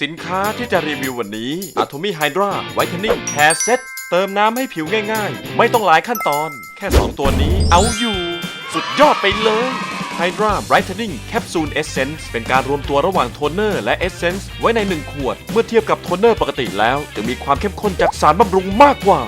สินค้าที่จะรีวิววันนี้ Atomy Hydra Whitening Care Set เติมน้ำให้ผิวง่ายๆ ไม่ต้องหลายขั้นตอน แค่ 2 ตัวนี้เอาอยู่ สุดยอดไปเลย Hydra Brightening Capsule Essence เป็นการรวมตัวระหว่างโทนเนอร์และ Essence ไว้ใน 1 ขวด เมื่อเทียบกับโทนเนอร์ปกติแล้ว จะมีความเข้มข้นจากสารบำรุงมากกว่า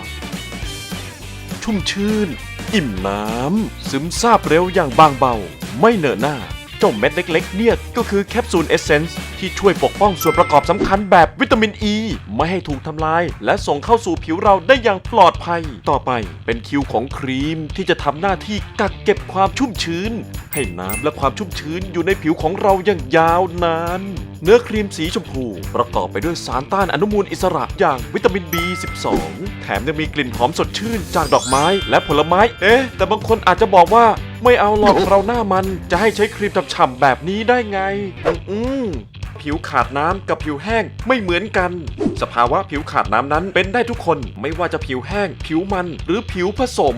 ชุ่มชื่น อิ่มน้ำซึมซาบเร็วอย่างบางเบา ไม่เหนอะหน้า เจ้าเม็ดเล็กๆ เนี่ยก็คือแคปซูลเอเซนส์ที่ช่วยปกป้องส่วนประกอบสำคัญแบบวิตามินอ e, ีไม่ให้ถูกทำลาย และส่งเข้าสู่ผิวเราได้อย่างปลอดภัย ต่อไปเป็นคิวของครีมที่จะทำหน้าที่กักเก็บความชุ่มชื้น ให้น้ำและความชุ่มชื้นอยู่ในผิวของเราอย่างยาวนานเนื้อครีมสีชมพู ประกอบไปด้วยสารต้านอนุมูลอิสระอย่างวิตามิน B12 แถมยังมีกลิ่นหอมสดชื่นจากดอกไม้และผลไม้ เอ๊ะ แต่บางคนอาจจะบอกว่า ไม่เอาหรอกเราหน้ามันจะให้ใช้ครีมฉ่ำๆแบบนี้ได้ไง อืมผิวขาดน้ำกับผิวแห้งไม่เหมือนกัน สภาวะผิวขาดน้ำนั้นเป็นได้ทุกคนไม่ว่าจะผิวแห้ง ผิวมันหรือผิวผสม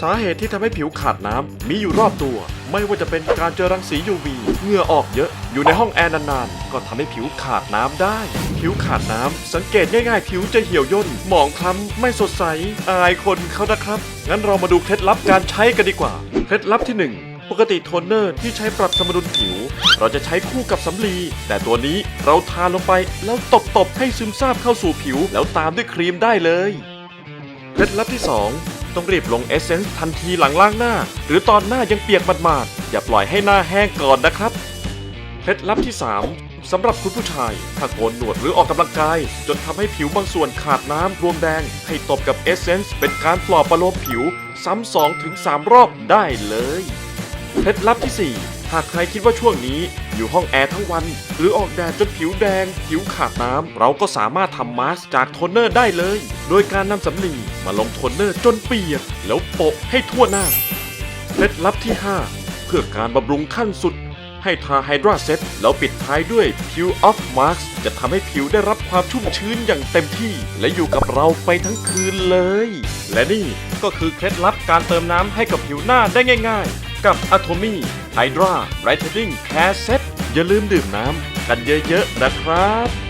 สาเหตุที่ทำให้ผิวขาดน้ำมีอยู่รอบตัว ไม่ว่าจะเป็นการเจอรังสี UV เหงื่อออกเยอะ อยู่ในห้องแอร์นานๆ ก็ทำให้ผิวขาดน้ำได้ ผิวขาดน้ำสังเกตง่ายๆ ผิวจะเหี่ยวย่นหมองคล้ำไม่สดใส อายคนเขานะครับ งั้นเรามาดูเคล็ดลับการใช้กันดีกว่าเค ล็ดลับที่หนึ่งปกติโทนเนอร์ที่ใช้ปรับสมดุลผิว เราจะใช้คู่กับสำลี แต่ตัวนี้เราทาลงไปแล้วตบๆให้ซึมซาบเข้าสู่ผิว แล้วตามด้วยครีมได้เลยเคล็ดลับที่ 2 ต้องรีบลงเอเซนส์ทันทีหลังล้างหน้า หรือตอนหน้ายังเปียกหมาดๆอย่าปล่อยให้หน้าแห้งก่อนนะครับเคล็ดลับที่ 3 สำหรับคุณผู้ชาย ถ้าโกนหนวดหรือออกกำลังกาย จนทำให้ผิวบางส่วนขาดน้ำรวมแดง ให้ตบกับเอเซนส์เป็นการปลอบประโลมผิว ซ้ำสองถึงสามรอบได้เลยเคล็ดลับที่ 4 หากใครคิดว่าช่วงนี้ อยู่ห้องแอร์ทั้งวัน หรือออกแดดจนผิวแดง ผิวขาดน้ำ เราก็สามารถทำมาสก์จากโทนเนอร์ได้เลย โดยการนำสำลีมาลงโทนเนอร์จนเปียก แล้วโปะให้ทั่วหน้าเคล็ดลับที่ 5 เพื่อการบำรุงขั้นสุด ให้ทาไฮดราเซตแล้วปิดท้ายด้วยผิวออฟมาร์จะทำให้ผิวได้รับความชุ่มชื้นอย่างเต็มที่ และอยู่กับเราไปทั้งคืนเลย และนี่ก็คือเคล็ดลับการเติมน้ำให้กับผิวหน้าได้ง่าย ๆ กับ Atomy Hydra Brightening Care Set อย่าลืมดื่มน้ำกันเยอะๆนะครับ